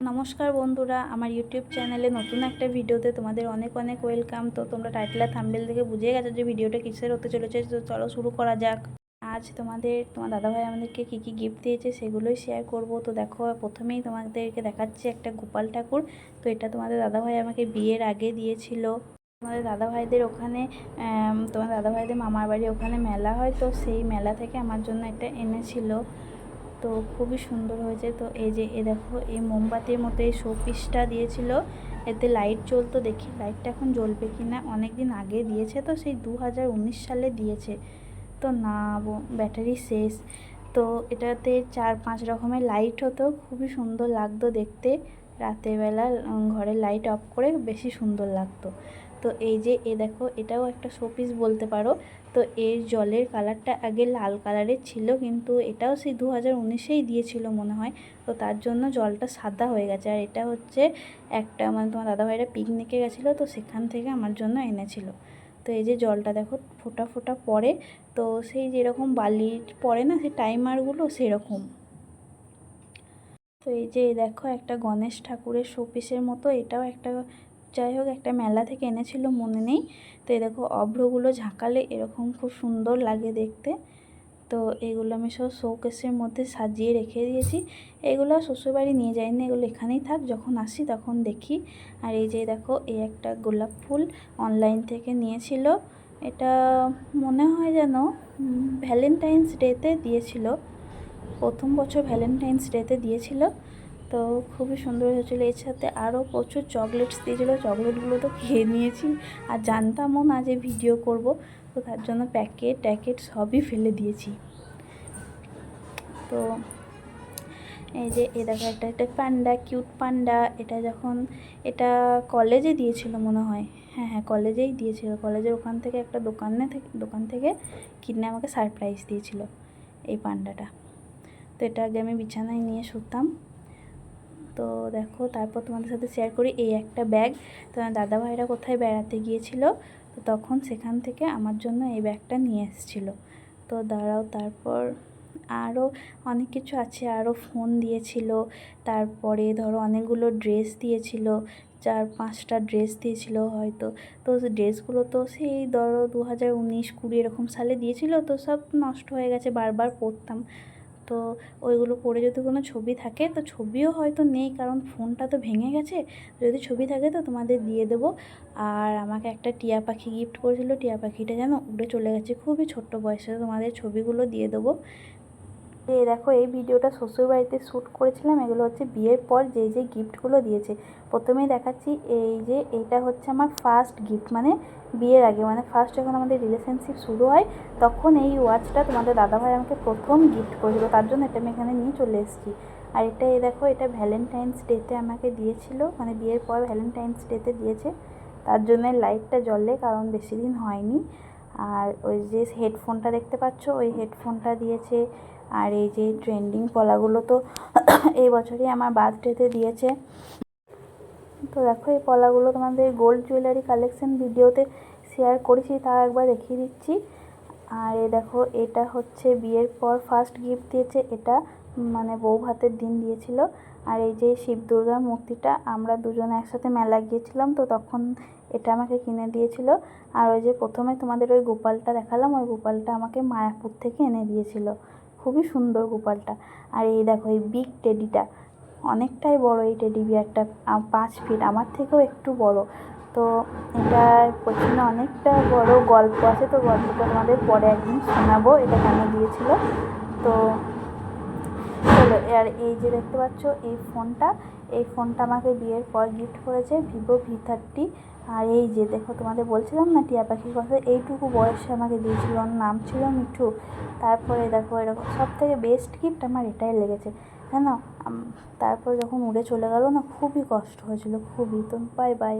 নমস্কার বন্ধুরা, আমার ইউটিউব চ্যানেলে নতুন একটা ভিডিওতে তোমাদের অনেক অনেক ওয়েলকাম। তো তোমরা টাইটেল আর থাম্বেল দেখে বুঝে গেছো যে ভিডিওটা কিসের হতে চলেছে, তো চলো শুরু করা যাক। আজ তোমাদের, তোমার দাদাভাই আমাদেরকে কী কী গিফট দিয়েছে সেগুলোই শেয়ার করব। তো দেখো, প্রথমেই তোমাদেরকে দেখাচ্ছি একটা গোপাল ঠাকুর। তো এটা তোমাদের দাদাভাই আমাকে বিয়ের আগে দিয়েছিল। তোমাদের দাদাভাইদের ওখানে তোমার দাদাভাইদের মামার বাড়ি ওখানে মেলা হয়, তো সেই মেলা থেকে আমার জন্য একটা এনেছিল। তো খুবই সুন্দর হয়েছে। তো এই যে এ দেখো এই মোমবাতির মতো এই শোপিসটা দিয়েছিল। এতে লাইট জ্বলতো দেখি লাইটটা এখন জ্বলবে কি না অনেক দিন আগে দিয়েছে তো সেই দু হাজার উনিশ সালে দিয়েছে। তো না ব্যাটারি শেষ। তো এটাতে চার পাঁচ রকমের লাইট হতো খুবই সুন্দর লাগতো দেখতে। রাতের বেলা উম, ঘরের লাইট অফ করে বেশি সুন্দর লাগতো। তো এই যে, এ দেখো, এটাও একটা শোপিস বলতে পারো। তো এর জলের কালারটা আগে লাল কালারের ছিল, কিন্তু এটাও সেই দু হাজার উনিশেই দিয়েছিল মনে হয়। তো তার জন্য জলটা সাদা হয়ে গেছে। আর এটা হচ্ছে একটা মানে তোমার দাদাভাইরা পিকনিকে গেছিল, তো সেখান থেকে আমার জন্য এনেছিল। তো এই যে জলটা দেখো, ফোটা ফোটা পড়ে। তো সেই যেরকম বালি পড়ে না, সেই টাইমারগুলো সেরকম। তো এই যে দেখো, একটা গণেশ ঠাকুরের শোপিসের মতো। এটাও একটা যাই হোক, একটা মেলা থেকে এনেছিল মনে নেই। তো এই দেখো, অভ্রগুলো ঝাঁকালে এরকম খুব সুন্দর লাগে দেখতে। তো এগুলো আমি সব শোকেসের মধ্যে সাজিয়ে রেখে দিয়েছি। এগুলো শ্বশুরবাড়ি নিয়ে যাইনি, এগুলো এখানেই থাক, যখন আসি তখন দেখি। আর এই যে দেখো এই একটা গোলাপ ফুল অনলাইন থেকে নিয়েছিল। এটা মনে হয় যেন ভ্যালেন্টাইন্স ডেতে দিয়েছিল। প্রথম বছর ভ্যালেন্টাইন্স ডেতে দিয়েছিল। তো খুবই সুন্দর হয়েছিল। এর সাথে আরও প্রচুর চকলেটস দিয়েছিলো। চকলেটগুলো তো খেয়ে নিয়েছি। আর জানতামও না যে ভিডিও করব। তো তার জন্য প্যাকেট ট্যাকেট সবই ফেলে দিয়েছি। তো এই যে এ দেখো একটা একটা পান্ডা কিউট পান্ডা এটা যখন, এটা কলেজে দিয়েছিল মনে হয়। হ্যাঁ হ্যাঁ কলেজেই দিয়েছিল। কলেজের ওখান থেকে একটা দোকানে থেকে দোকান থেকে কিনে আমাকে সারপ্রাইজ দিয়েছিল এই পান্ডাটা তো এটা আগে আমি বিছানায় নিয়ে শুতাম। তো দেখো, তারপর তোমাদের সাথে শেয়ার করি এই একটা ব্যাগ তোমার দাদা ভাইরা কোথায় বেড়াতে গিয়েছিল, তো তখন সেখান থেকে আমার জন্য এই ব্যাগটা নিয়ে এসেছিল। তো দাঁড়াও, তারপর আরও অনেক কিছু আছে আরও ফোন দিয়েছিল, তারপরে ধরো অনেকগুলো ড্রেস দিয়েছিল, চার পাঁচটা ড্রেস দিয়েছিল হয়তো। তো ড্রেসগুলো তো সেই ধরো দু হাজার উনিশ কুড়ি এরকম সালে দিয়েছিল, তো সব নষ্ট হয়ে গেছে, বারবার পরতাম। তো ওইগুলো পরে যদি কোনো ছবি থাকে, তো ছবিও হয়তো নেই কারণ ফোনটা তো ভেঙে গেছে। যদি ছবি থাকে তো তোমাদের দিয়ে দেব। আর আমাকে একটা টিয়া পাখি গিফট করেছিল। টিয়া পাখিটা যেন উড়ে চলে গেছে। খুবই ছোট্ট বয়সে তোমাদের ছবিগুলো দিয়ে দেবো। এই দেখো এই ভিডিওটা শ্বশুরবাড়িতে শ্যুট করেছিলাম, এগুলো হচ্ছে বিয়ের পর যে যে গিফটগুলো দিয়েছে। প্রথমেই দেখাচ্ছি এই যে, এটা হচ্ছে আমার ফার্স্ট গিফট মানে বিয়ের আগে মানে ফার্স্ট যখন আমাদের রিলেশনশিপ শুরু হয়, তখন এই ওয়াচটা তোমাদের দাদাভাই আমাকে প্রথম গিফট করেছিল, তার জন্য এটা আমি এখানে নিয়ে চলে এসেছি। আর এটা এই দেখো, এটা ভ্যালেন্টাইন্স ডেতে আমাকে দিয়েছিল মানে বিয়ের পর ভ্যালেন্টাইন্স ডেতে দিয়েছে। তার জন্য লাইটটা জ্বলে কারণ বেশি দিন হয়নি। আর ওই যে হেডফোনটা দেখতে পাচ্ছ, ওই হেডফোনটা দিয়েছে আর এই যে ট্রেন্ডিং পলাগুলো তো এই বছরই আমার বার্থডেতে দিয়েছে। তো দেখো, এই পলাগুলো তোমাদের গোল্ড জুয়েলারি কালেকশন ভিডিওতে শেয়ার করেছি, তাও একবার দেখিয়ে দিচ্ছি। আর এই দেখো, এটা হচ্ছে বিয়ের পর ফার্স্ট গিফট দিয়েছে, এটা মানে বউ ভাতের দিন দিয়েছিল। আর এই যে শিব দুর্গার মূর্তিটা, আমরা দুজনে একসাথে মেলা গিয়েছিলাম, তো তখন এটা আমাকে কিনে দিয়েছিল। আর ওই যে প্রথমে তোমাদের ওই গোপালটা দেখালাম, ওই গোপালটা আমাকে মায়াপুর থেকে এনে দিয়েছিল। খুবই সুন্দর গোপালটা। আর এই দেখো, এই বিগ টেডিটা অনেকটাই বড় এই টেডি বিয়ারটা পাঁচ ফিট আমার থেকেও একটু বড়। তো এটার পেছনে অনেকটা বড় গল্প আছে, তো গল্পটা আমাদের পরে একদিন শোনাবো, এটা কেন দিয়েছিল। তো চলো আর এই যে দেখতে পাচ্ছ, এই ফোনটা এই ফোনটা আমাকে বিয়ের পর গিফট করেছে ভিভো ভি থার্টি। আর এই যে দেখো, তোমাদের বলছিলাম না, টিয়া পাখির কথা, এইটুকু বয়সে আমাকে দিয়েছিল, ওর নাম ছিল মিঠু। তারপরে দেখো, এরকম সব থেকে বেস্ট গিফট আমার এটাই লেগেছে। জানো? তারপর যখন উড়ে চলে গেল, না, খুবই কষ্ট হয়েছিল, খুবই। তো বাই বাই